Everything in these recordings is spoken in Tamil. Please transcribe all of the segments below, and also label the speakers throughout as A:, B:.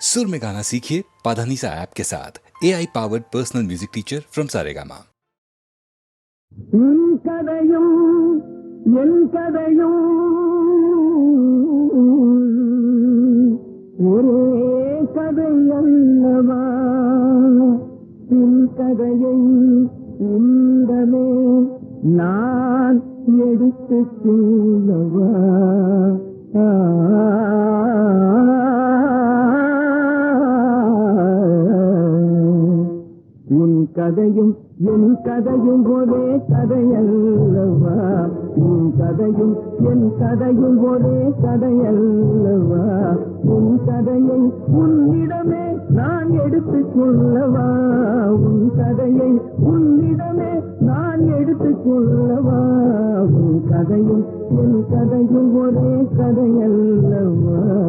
A: सुर में गाना सीखिए पाधानीसा ऐप के साथ A I powered personal music teacher from Saregama
B: உன் கதையும் என் கதையும் ஒரே கதை அல்லவா உன் கதையை உண்டமே நான் எடுத்து சொல்லவா கதையும் என் கதையும் ஒரே கதையல்லவா? உன் கதையும் என் கதையும் ஒரே கதையல்லவா? உன் கதையை உன்னிடமே நான் எடுத்துக் கொள்ளவா உன் கதையை உன்னிடமே நான் எடுத்துக் கொள்ளவா உன் கதையும் என் கதையும் ஒரே கதையல்லவா?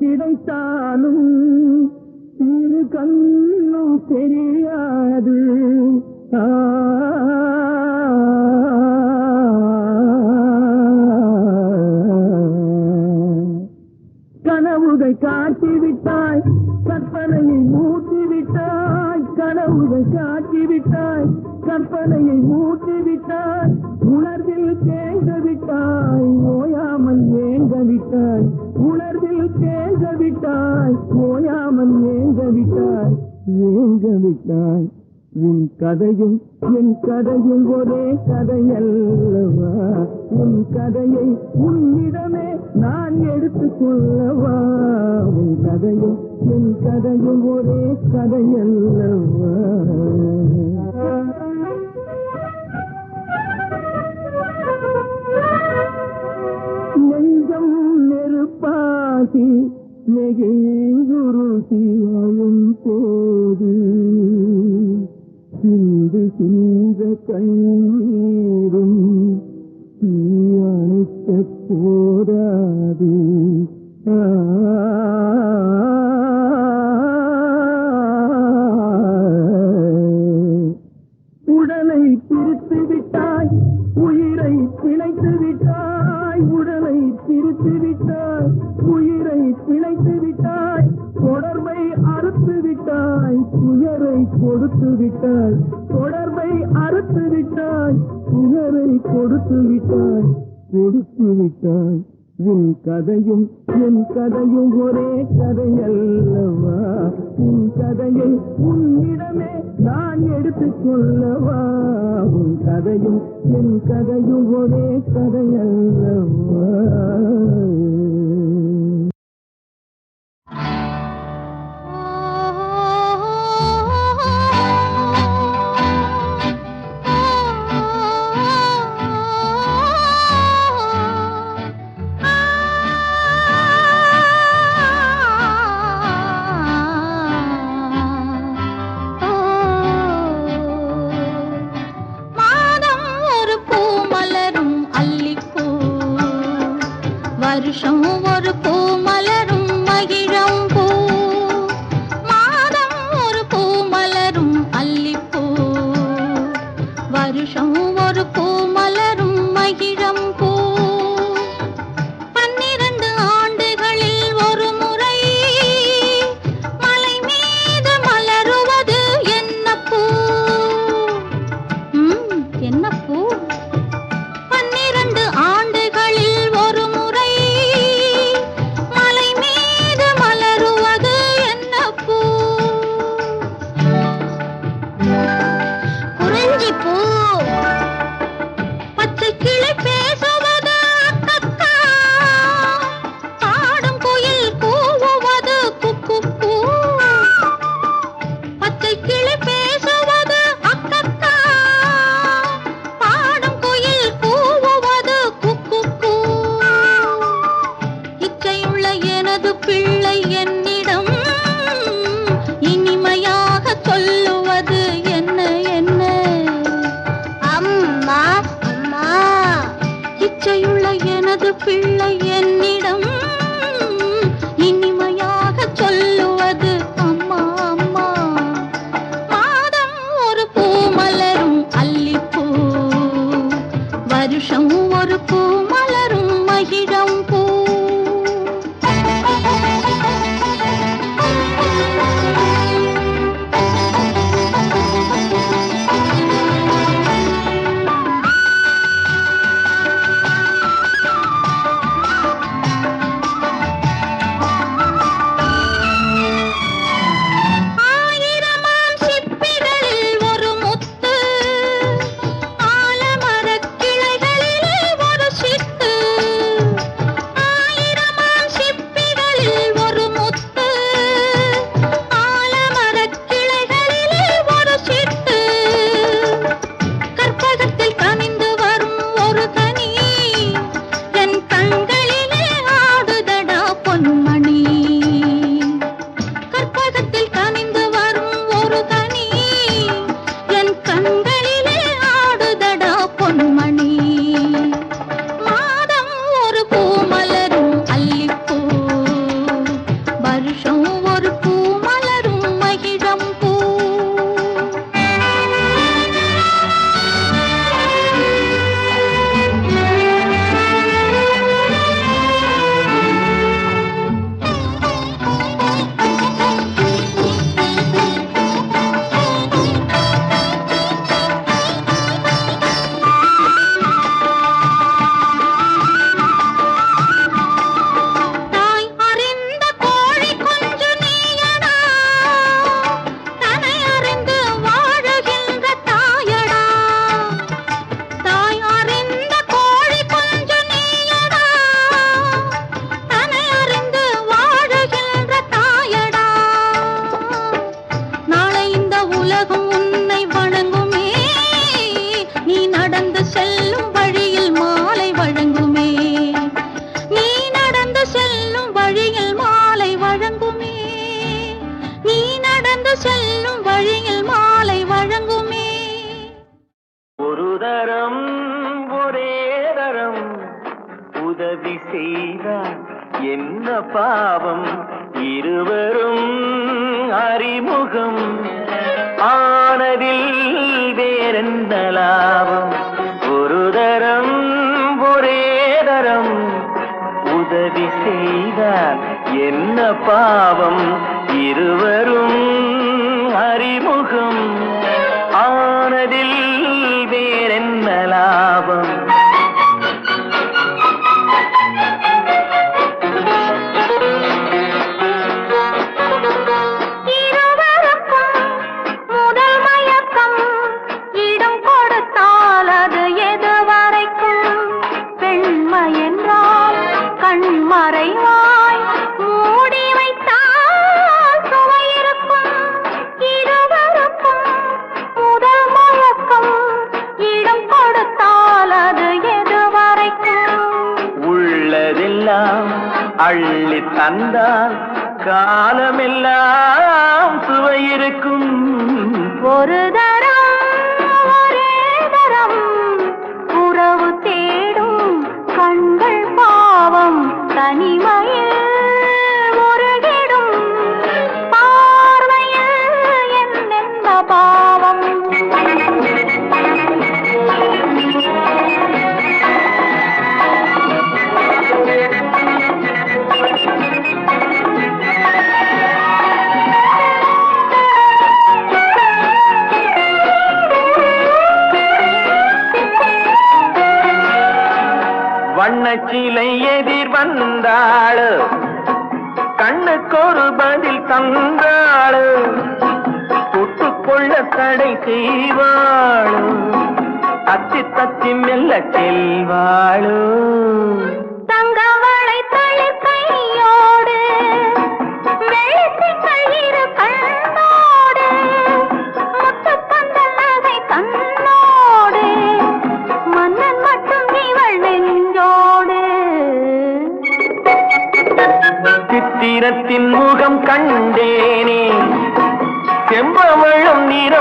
B: கிடைத்தாலும் இரு கண்ணும் தெரிய கதையல்லவா? உன் கதையை உன்னிடமே நான் எடுத்துக் கொள்ளவா உன் கதையும் என் கதையும் ஒரே கதையல்லவா? கதையும் என் கதையும் ஒரே கதையல்லவா? உன் கதையை உன்னிடமே நான் எடுத்துக் கொள்ளவா உன் கதையும் என் கதையும் ஒரே கதையல்லவா?
C: என்ன
D: பாவம் இருவரும் அறிமுகம். ஆனதில் வேறெந்த லாபம்? ஒரு தரம் ஒரே தரம். உதவி செய்தால் என்ன பாவம்? இருவரும் அறிமுகம். ஆனதில் வேறென்ன லாபம்? கண்டால் காலமெல்லாம் சுவை இருக்கும் ஒருதான் வந்தாள். கண்ணுக்கொரு பதில் தந்தாள். தொட்டுக்கொள்ள தடை செய்வாள். அத்தி தத்தி மெல்ல செல்வாளோ.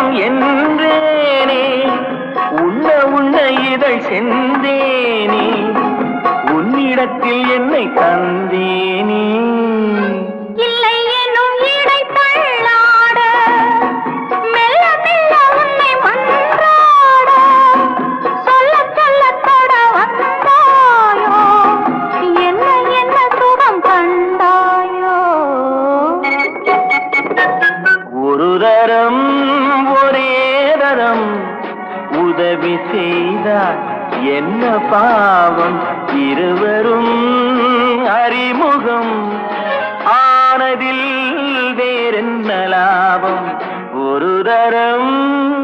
D: உள்ளம் என்றேனே உள்ள உள்ள இதழ் செந்தேனே
C: உன்னிடத்தில் என் நன்மை செய்தால் என்ன
D: பாவம்? இருவரும் அறிமுகம். ஆனதில் வேறென்ன லாபம்? ஒரு தரம்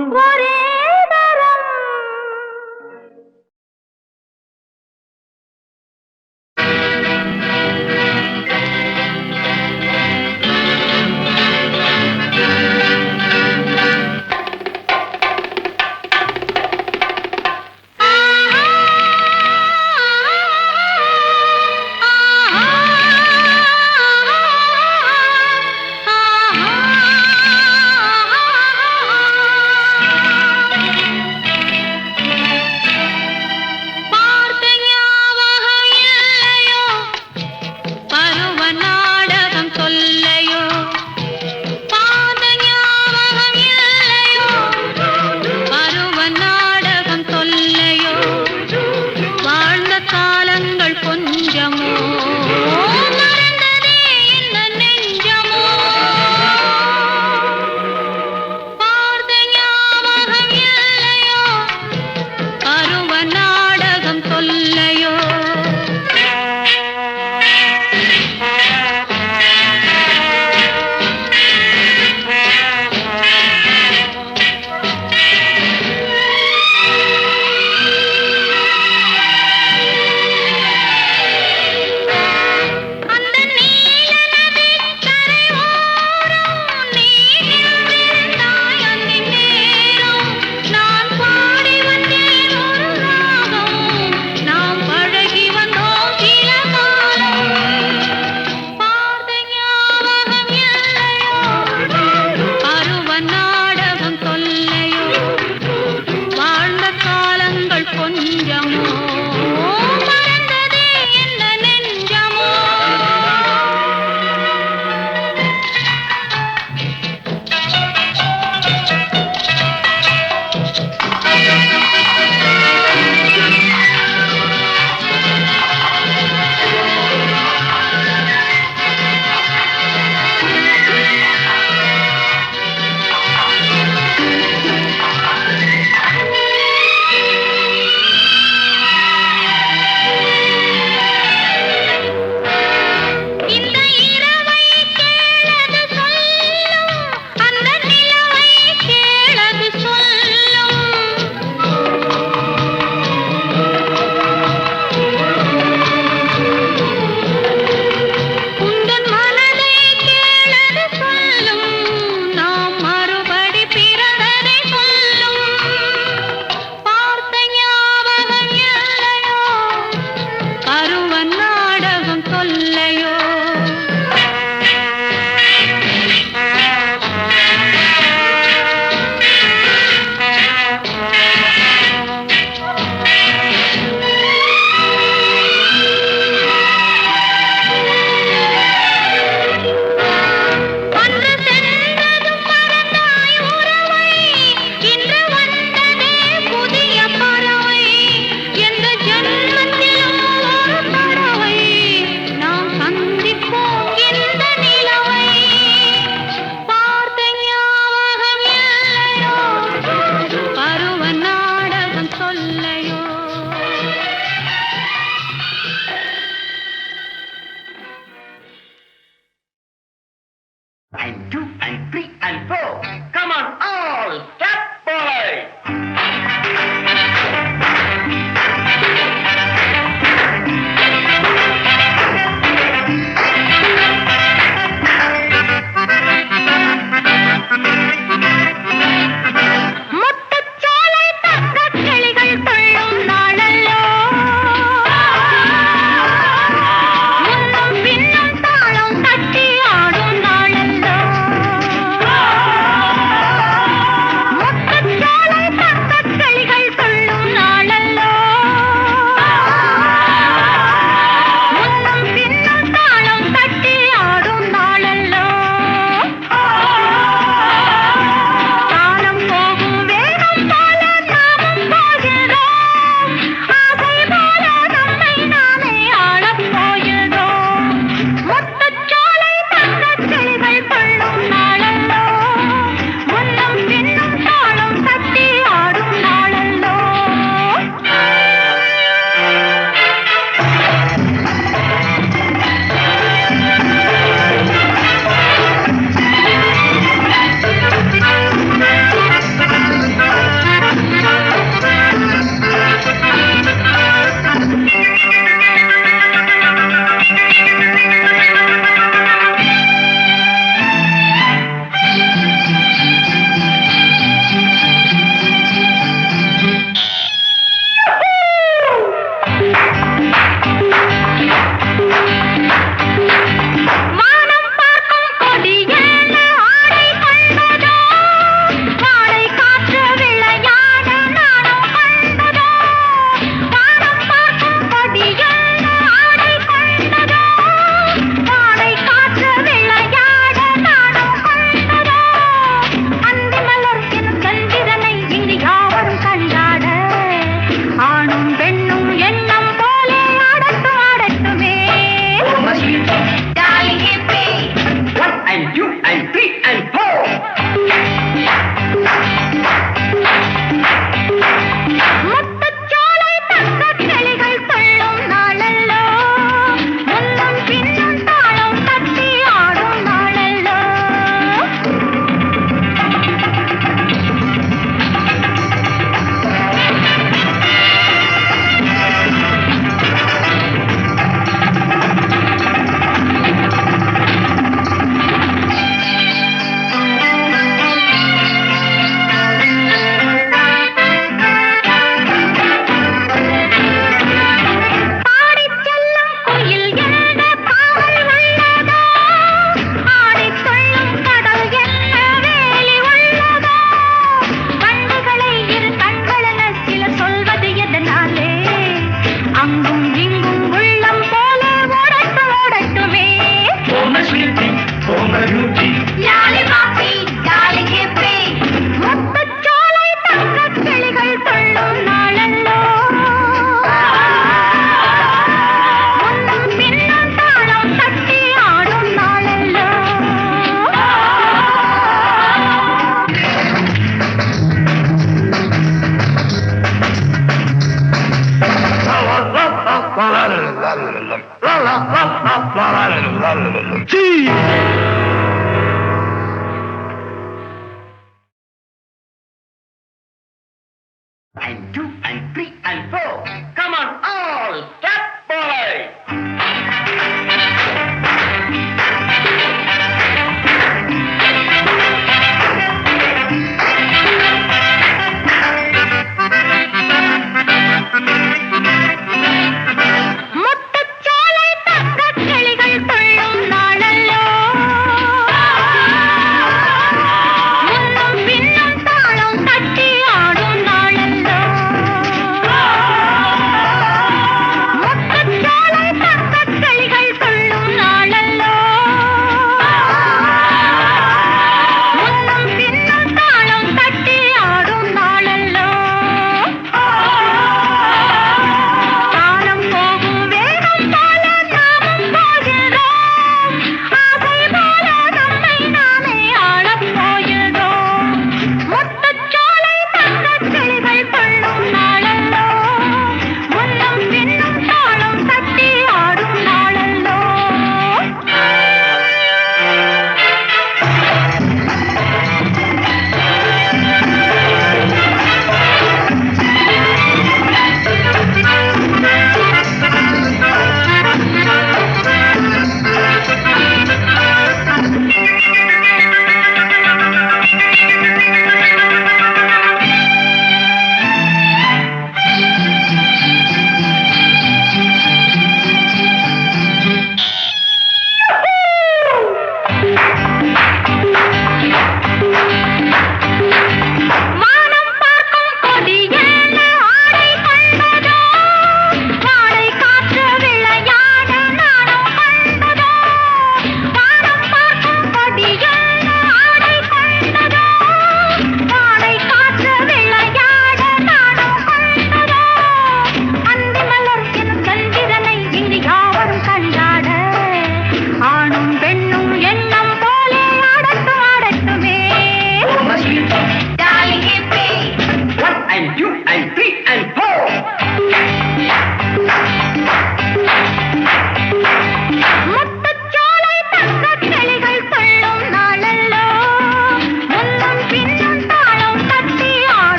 D: Cheese!